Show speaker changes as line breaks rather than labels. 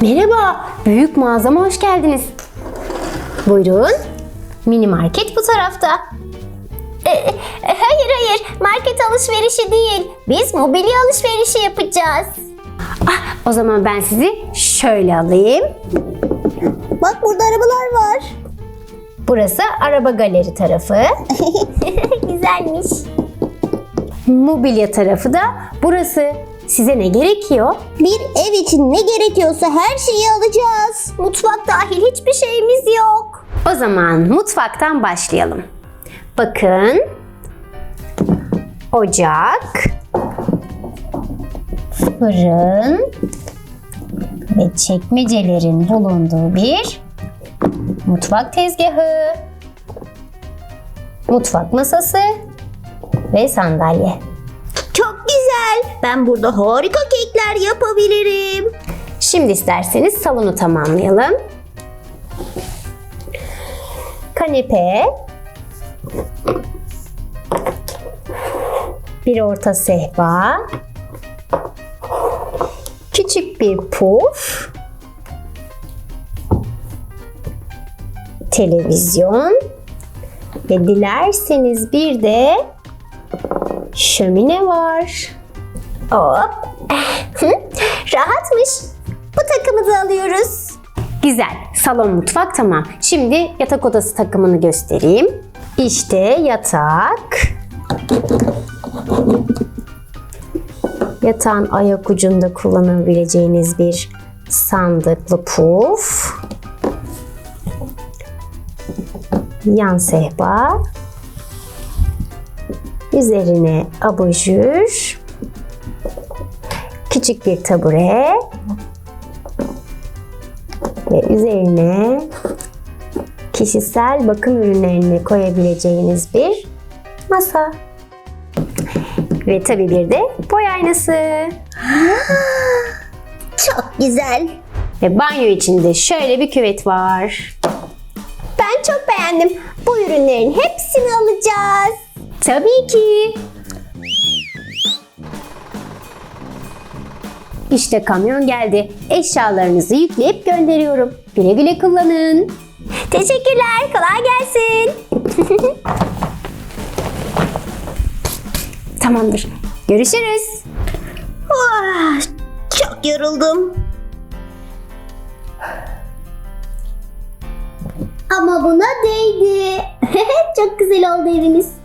Merhaba, büyük mağazama hoş geldiniz. Buyurun. Mini market bu tarafta.
E, hayır hayır market alışverişi değil. Biz mobilya alışverişi yapacağız.
Ah, o zaman ben sizi şöyle alayım.
Bak burada arabalar var.
Burası araba galeri tarafı.
Güzelmiş.
Mobilya tarafı da burası. Size ne gerekiyor?
Bir ev için ne gerekiyorsa her şeyi alacağız. Mutfak dahil hiçbir şeyimiz yok.
O zaman mutfaktan başlayalım. Bakın. Ocak. Fırın. Ve çekmecelerin bulunduğu bir mutfak tezgahı. Mutfak masası ve sandalye.
Güzel. Ben burada harika kekler yapabilirim.
Şimdi isterseniz salonu tamamlayalım. Kanepe. Bir orta sehpa. Küçük bir puf. Televizyon. Ve dilerseniz bir de şömine var.
Hop. Rahatmış. Bu takımı da alıyoruz.
Güzel. Salon mutfak tamam. Şimdi yatak odası takımını göstereyim. İşte yatak. Yatağın ayak ucunda kullanabileceğiniz bir sandıklı puf. Yan sehpa. Üzerine abajur. Küçük bir tabure ve üzerine kişisel bakım ürünlerini koyabileceğiniz bir masa. Ve tabii bir de boy aynası.
Çok güzel.
Ve banyo içinde şöyle bir küvet var.
Ben çok beğendim. Bu ürünlerin hepsini alacağız.
Tabii ki. İşte kamyon geldi. Eşyalarınızı yükleyip gönderiyorum. Güle güle kullanın.
Teşekkürler. Kolay gelsin.
Tamamdır. Görüşürüz.
Ah, çok yoruldum. Ama buna değdi. çok güzel oldu evimiz.